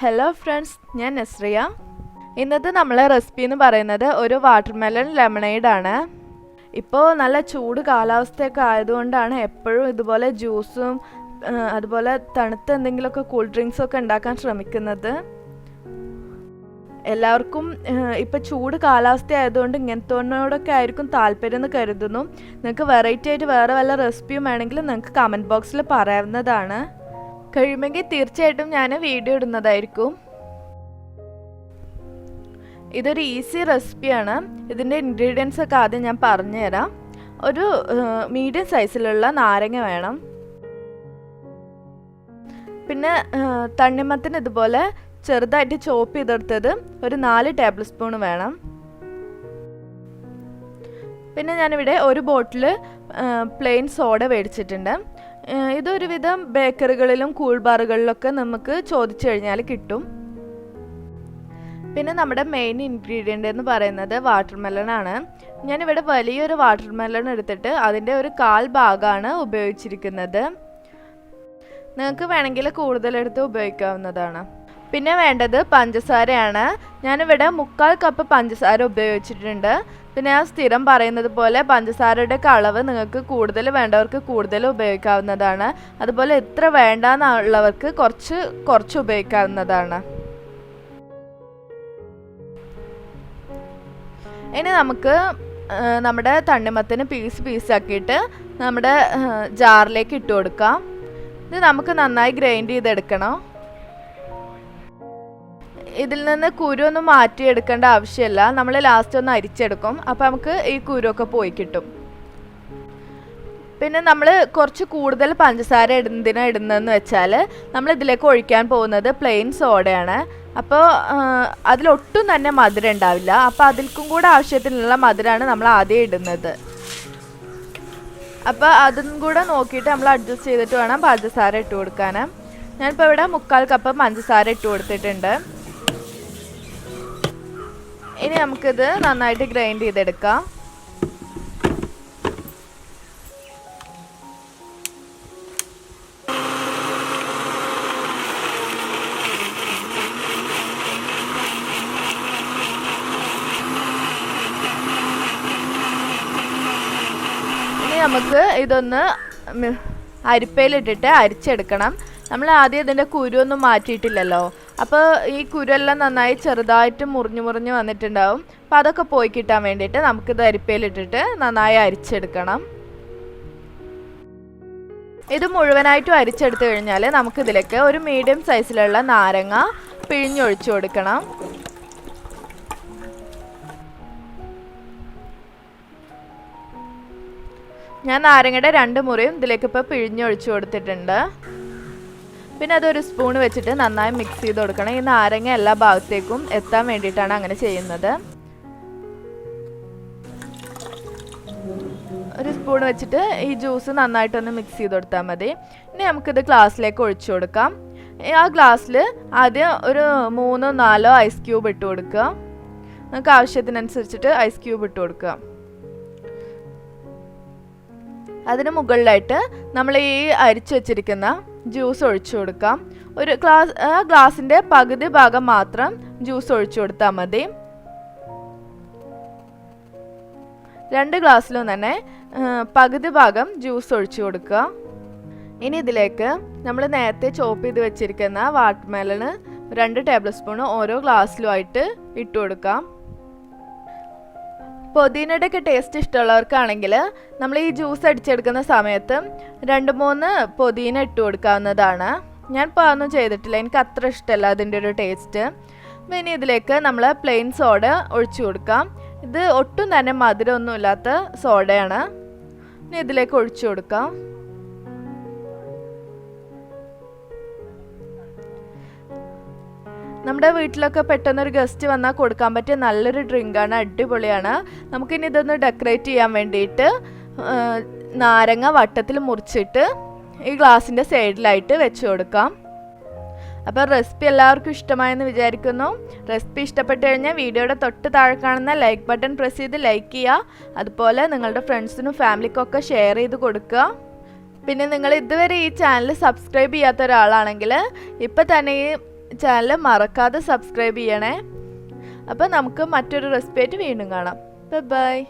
Hello friends ഞാൻ നസ്രിയ. ഇന്നത്തെ നമ്മളെ റെസിപ്പി എന്ന് പറയുന്നത് ഒരു വാട്ടർമെലൺ ലെമണേഡ് ആണ്. ഇപ്പോൾ നല്ല ചൂട് കാലാവസ്ഥയൊക്കെ ആയതുകൊണ്ടാണ് എപ്പോഴും ഇതുപോലെ ജ്യൂസും അതുപോലെ തണുത്ത എന്തെങ്കിലുമൊക്കെ കൂൾ ഡ്രിങ്ക്സും ഒക്കെ ഉണ്ടാക്കാൻ ശ്രമിക്കുന്നത്. എല്ലാവർക്കും ഇപ്പം ചൂട് കാലാവസ്ഥ ആയതുകൊണ്ട് ഇങ്ങനത്തോടൊക്കെ ആയിരിക്കും താല്പര്യം എന്ന് കരുതുന്നു. നിങ്ങൾക്ക് വെറൈറ്റി ആയിട്ട് വേറെ വല്ല റെസിപ്പിയും വേണമെങ്കിൽ നിങ്ങൾക്ക് കമന്റ് ബോക്സിൽ പറയാവുന്നതാണ്. കഴിയുമെങ്കിൽ തീർച്ചയായിട്ടും ഞാൻ വീഡിയോ ഇടുന്നതായിരിക്കും. ഇതൊരു ഈസി റെസിപ്പിയാണ് ഇതിന്റെ ഇൻഗ്രീഡിയൻസ് ഒക്കെ ആദ്യം ഞാൻ പറഞ്ഞുതരാം ഒരു മീഡിയം സൈസിലുള്ള നാരങ്ങ വേണം. പിന്നെ തണ്ണിമത്തിന് ഇതുപോലെ ചെറുതായിട്ട് ചോപ്പ് ചെയ്തെടുത്തത് ഒരു നാല് ടേബിൾ സ്പൂൺ വേണം. പിന്നെ ഞാനിവിടെ ഒരു ബോട്ടിൽ പ്ലെയിൻ സോഡ മേടിച്ചിട്ടുണ്ട് ഇതൊരുവിധം ബേക്കറികളിലും കൂൾ ബാറുകളിലൊക്കെ നമുക്ക് ചോദിച്ചു കഴിഞ്ഞാൽ കിട്ടും. പിന്നെ നമ്മുടെ മെയിൻ ഇൻഗ്രീഡിയന്റ് എന്ന് പറയുന്നത് വാട്ടർമെലൺ ആണ്. ഞാനിവിടെ വലിയൊരു വാട്ടർമെലൺ എടുത്തിട്ട് അതിന്റെ ഒരു കാൽ ഭാഗമാണ് ഉപയോഗിച്ചിരിക്കുന്നത്. നിങ്ങൾക്ക് വേണമെങ്കിൽ കൂടുതലെടുത്ത് ഉപയോഗിക്കാവുന്നതാണ്. പിന്നെ വേണ്ടത് പഞ്ചസാരയാണ്. ഞാനിവിടെ മുക്കാൽ കപ്പ് പഞ്ചസാര ഉപയോഗിച്ചിട്ടുണ്ട്. പിന്നെ ഞാൻ സ്ഥിരം പറയുന്നത് പോലെ പഞ്ചസാരയുടെ കളവ് നിങ്ങൾക്ക് കൂടുതൽ വേണ്ടവർക്ക് കൂടുതൽ ഉപയോഗിക്കാവുന്നതാണ്. അതുപോലെ എത്ര വേണ്ടെന്നുള്ളവർക്ക് കുറച്ച് കുറച്ച് ഉപയോഗിക്കാവുന്നതാണ്. ഇനി നമുക്ക് നമ്മുടെ തണ്ണിമത്തിന് പീസ് പീസാക്കിയിട്ട് നമ്മുടെ ജാറിലേക്ക് ഇട്ട് കൊടുക്കാം. ഇത് നമുക്ക് നന്നായി ഗ്രൈൻഡ് ചെയ്തെടുക്കണം. ഇതിൽ നിന്ന് കുരു ഒന്നും മാറ്റിയെടുക്കേണ്ട ആവശ്യമില്ല. നമ്മൾ ലാസ്റ്റ് ഒന്ന് അരിച്ചെടുക്കും. അപ്പോൾ നമുക്ക് ഈ കുരുവൊക്കെ പോയി കിട്ടും. പിന്നെ നമ്മൾ കുറച്ച് കൂടുതൽ പഞ്ചസാര ഇടുന്നതിനാ ഇടുന്നതെന്ന് വെച്ചാൽ നമ്മൾ ഇതിലേക്ക് ഒഴിക്കാൻ പോകുന്നത് പ്ലെയിൻ സോഡയാണ് അപ്പോൾ അതിലൊട്ടും തന്നെ മധുരം ഉണ്ടാവില്ല. അപ്പോൾ അതിൽക്കും കൂടെ ആവശ്യത്തിനുള്ള മധുരമാണ് നമ്മൾ ആദ്യം ഇടുന്നത്. അപ്പോൾ അതും കൂടെ നോക്കിയിട്ട് നമ്മൾ അഡ്ജസ്റ്റ് ചെയ്തിട്ട് വേണം പഞ്ചസാര ഇട്ട് കൊടുക്കാൻ ഞാനിപ്പോൾ ഇവിടെ മുക്കാൽ കപ്പ് പഞ്ചസാര ഇട്ട് കൊടുത്തിട്ടുണ്ട്. ഇനി നമുക്കിത് നന്നായിട്ട് ഗ്രൈൻഡ് ചെയ്തെടുക്കാം. ഇനി നമുക്ക് ഇതൊന്ന് അരിപ്പയിലിട്ടിട്ട് അരിച്ചെടുക്കണം. നമ്മൾ ആദ്യം ഇതിന്റെ കുരുവൊന്നും മാറ്റിയിട്ടില്ലല്ലോ. അപ്പോൾ ഈ കുരുവെല്ലാം നന്നായി ചെറുതായിട്ട് മുറിഞ്ഞു മുറിഞ്ഞ് വന്നിട്ടുണ്ടാവും. അപ്പോൾ അതൊക്കെ പോയി കിട്ടാൻ വേണ്ടിയിട്ട് നമുക്കിത് അരിപ്പയിലിട്ടിട്ട് നന്നായി അരിച്ചെടുക്കണം. ഇത് മുഴുവനായിട്ടും അരിച്ചെടുത്തു കഴിഞ്ഞാൽ നമുക്കിതിലേക്ക് ഒരു മീഡിയം സൈസിലുള്ള നാരങ്ങ പിഴിഞ്ഞൊഴിച്ചു കൊടുക്കണം. ഞാൻ നാരങ്ങയുടെ രണ്ട് മുറിയും ഇതിലേക്ക് ഇപ്പോൾ പിഴിഞ്ഞൊഴിച്ചു കൊടുത്തിട്ടുണ്ട്. പിന്നെ അതൊരു സ്പൂൺ വെച്ചിട്ട് നന്നായി മിക്സ് ചെയ്ത് കൊടുക്കണം. ഈ നാരങ്ങ എല്ലാ ഭാഗത്തേക്കും എത്താൻ വേണ്ടിയിട്ടാണ് അങ്ങനെ ചെയ്യുന്നത്. ഒരു സ്പൂൺ വെച്ചിട്ട് ഈ ജ്യൂസ് നന്നായിട്ടൊന്ന് മിക്സ് ചെയ്ത് കൊടുത്താൽ മതി. ഇനി നമുക്കിത് ഗ്ലാസ്സിലേക്ക് ഒഴിച്ചു കൊടുക്കാം. ആ ഗ്ലാസ്സിൽ ആദ്യം ഒരു മൂന്നോ നാലോ ഐസ് ക്യൂബ് ഇട്ട് കൊടുക്കുക. നമുക്ക് ആവശ്യത്തിനനുസരിച്ചിട്ട് ഐസ് ക്യൂബ് ഇട്ട് കൊടുക്കുക. അതിന് മുകളിലായിട്ട് നമ്മൾ ഈ അരിച്ചു വെച്ചിരിക്കുന്ന ജ്യൂസ് ഒഴിച്ചു കൊടുക്കാം. ഒരു ഗ്ലാസ് ആ ഗ്ലാസിന്റെ പകുതി ഭാഗം മാത്രം ജ്യൂസ് ഒഴിച്ചു കൊടുത്താൽ മതി. രണ്ട് ഗ്ലാസ്സിലും തന്നെ പകുതി ഭാഗം ജ്യൂസ് ഒഴിച്ചു കൊടുക്കുക. ഇനി ഇതിലേക്ക് നമ്മൾ നേരത്തെ ചോപ്പ് ചെയ്ത് വെച്ചിരിക്കുന്ന വാട്ടർമെലണ് രണ്ട് ടേബിൾ സ്പൂൺ ഓരോ ഗ്ലാസ്സിലുമായിട്ട് ഇട്ട് കൊടുക്കാം. പുതിനയുടെ ഒക്കെ ടേസ്റ്റ് ഇഷ്ടമുള്ളവർക്കാണെങ്കിൽ നമ്മൾ ഈ ജ്യൂസ് അടിച്ചെടുക്കുന്ന സമയത്ത് രണ്ട് മൂന്ന് പുതിന ഇട്ട് കൊടുക്കാവുന്നതാണ്. ഞാൻ ഇപ്പോൾ അതൊന്നും ചെയ്തിട്ടില്ല. എനിക്ക് അത്ര ഇഷ്ടമല്ല അതിന്റെ ഒരു ടേസ്റ്റ് പിന്നെ ഇതിലേക്ക് നമ്മൾ പ്ലെയിൻ സോഡ ഒഴിച്ചു കൊടുക്കാം. ഇത് ഒട്ടും തന്നെ മധുരമൊന്നുമില്ലാത്ത സോഡയാണ് ഇനി ഇതിലേക്ക് ഒഴിച്ചു കൊടുക്കാം. നമ്മുടെ വീട്ടിലൊക്കെ പെട്ടെന്നൊരു ഗസ്റ്റ് വന്നാൽ കൊടുക്കാൻ പറ്റിയ നല്ലൊരു ഡ്രിങ്കാണ് അടിപൊളിയാണ്. നമുക്കിനി ഇതൊന്ന് ഡെക്കറേറ്റ് ചെയ്യാൻ വേണ്ടിയിട്ട് നാരങ്ങ വട്ടത്തിൽ മുറിച്ചിട്ട് ഈ ഗ്ലാസിന്റെ സൈഡിലായിട്ട് വെച്ച് കൊടുക്കാം. അപ്പോൾ റെസിപ്പി എല്ലാവർക്കും ഇഷ്ടമായെന്ന് വിചാരിക്കുന്നു. റെസിപ്പി ഇഷ്ടപ്പെട്ട് കഴിഞ്ഞാൽ വീഡിയോയുടെ തൊട്ട് താഴെ കാണുന്ന ലൈക്ക് ബട്ടൺ പ്രസ് ചെയ്ത് ലൈക്ക് ചെയ്യുക. അതുപോലെ നിങ്ങളുടെ ഫ്രണ്ട്സിനും ഫാമിലിക്കൊക്കെ ഷെയർ ചെയ്ത് കൊടുക്കുക. പിന്നെ നിങ്ങൾ ഇതുവരെ ഈ ചാനൽ സബ്സ്ക്രൈബ് ചെയ്യാത്ത ഒരാളാണെങ്കിൽ ഇപ്പം തന്നെ ഈ ചാനൽ മറക്കാതെ സബ്സ്ക്രൈബ് ചെയ്യണേ. അപ്പോൾ നമുക്ക് മറ്റൊരു റെസിപ്പി ആയിട്ട് വീണ്ടും കാണാം. ബൈ